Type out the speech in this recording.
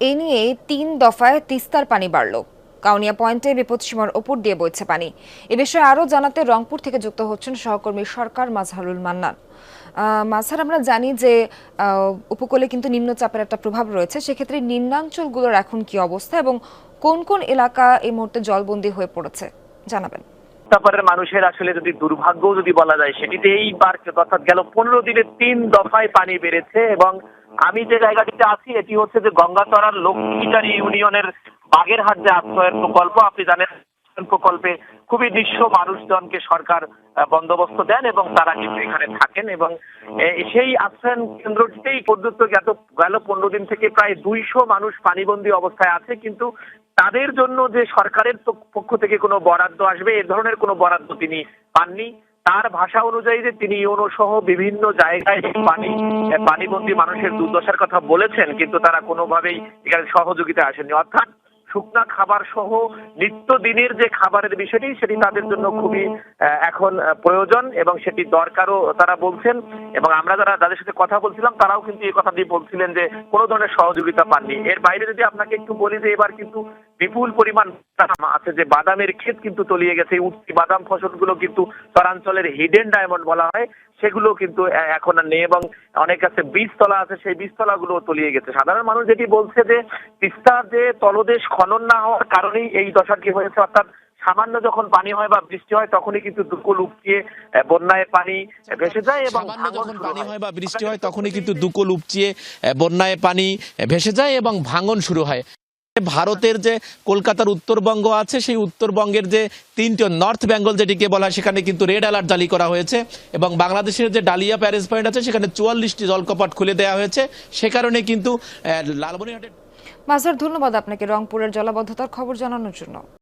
এ নিয়ে তিন দফায় তিস্তার পানি বাড়ল। কাউনিয়া পয়েন্টে বিপদসীমার ওপর দিয়ে বইছে পানি। এ বিষয়ে আরও জানাতে রংপুর থেকে যুক্ত হচ্ছেন সহকর্মী সরকার মাজহারুল মান্নান। আহ, মাজহার আমরা জানি যে উপকূলে কিন্তু নিম্নচাপের একটা প্রভাব রয়েছে। সেক্ষেত্রে নিম্নাঞ্চলগুলোর এখন কি অবস্থা এবং কোন কোন এলাকা এই মুহূর্তে জলবন্দী হয়ে পড়েছে জানাবেন। ব্যাপারের মানুষের আসলে যদি দুর্ভাগ্য যদি বলা যায় সেটিতে এইবার অর্থাৎ গেল পনেরো দিনে তিন দফায় পানি বেড়েছে এবং আমি যে জায়গাটিতে আছি এটি হচ্ছে যে গঙ্গাতরার লক্ষ্মীচারী ইউনিয়নের বাগেরহাট যে আশ্রয়ের প্রকল্প আপনি জানেন প্রকল্পে খুবই নিঃস্ব মানুষজনকে সরকার বন্দোবস্ত দেন এবং তারা কিন্তু এখানে থাকেন এবং সেই আশ্রয়ন কেন্দ্রটিতেই পর্যন্ত গত গেল পনেরো দিন থেকে প্রায় দুইশো মানুষ পানিবন্দী অবস্থায় আছে কিন্তু তাদের জন্য যে সরকারের পক্ষ থেকে কোনো বরাদ্দ আসবে এ ধরনের কোনো বরাদ্দ তিনি পাননি। তার ভাষা অনুযায়ী যে তিনি ইউনো সহ বিভিন্ন জায়গায় পানি, পানিবন্দী মানুষের দুর্দশার কথা বলেছেন, কিন্তু তারা কোনোভাবেই এখানে সহযোগিতা আসেনি অর্থাৎ শুকনা খাবার সহ নিত্যদিনের যে খাবারের বিষয়টি, সেটি তাদের জন্য খুবই এখন প্রয়োজন এবং সেটি দরকারও তারা বলছেন এবং আমরা যারা যাদের সাথে কথা বলছিলাম, তারাও কিন্তু এই কথাটি বলছিলেন যে কোনো ধরনের সহযোগিতা পাননি। এর বাইরে যদি আপনাকে একটু বলি যে এবার কিন্তু বিপুল পরিমাণ আছে, যে বাদামের ক্ষেত কিন্তু তলিয়ে গেছে উঠতি বাদাম ফসলগুলো কিন্তু চরাঞ্চলের হিডেন ডায়মন্ড বলা হয়, সেগুলো কিন্তু এখন আর নেই এবং অনেক কাছে বীজতলা আছে, সেই বীজতলাগুলো তলিয়ে গেছে। সাধারণ মানুষ যেটি বলছে যে তিস্তার যে তলদেশ খনন না হওয়ার কারণেই এই দশাটি হয়েছে অর্থাৎ সামান্য যখন পানি হয় বা বৃষ্টি হয় তখনই কিন্তু দুকুল উপচিয়ে বন্যায় পানি ভেসে যায় এবং যখন পানি হয়। হয় বা বৃষ্টি হয় তখনই কিন্তু দুকুল উপচিয়ে বন্যায় পানি ভেসে যায় এবং ভাঙন শুরু হয় ভারতের যে কলকাতার উত্তরবঙ্গ আছে, সেই উত্তরবঙ্গের যে তিনটি নর্থ বেঙ্গল যেটিকে বলা হয়, সেখানে কিন্তু রেড অ্যালার্ট জারি করা হয়েছে এবং বাংলাদেশের যে ডালিয়া প্যারেস পয়েন্ট আছে, সেখানে চুয়াল্লিশটি জলকপাট খুলে দেওয়া হয়েছে। সে কারণে কিন্তু লালমনিরহাটের মাজহার ধন্যবাদ আপনাকে রংপুরের জলাবদ্ধতার খবর জানানোর জন্য।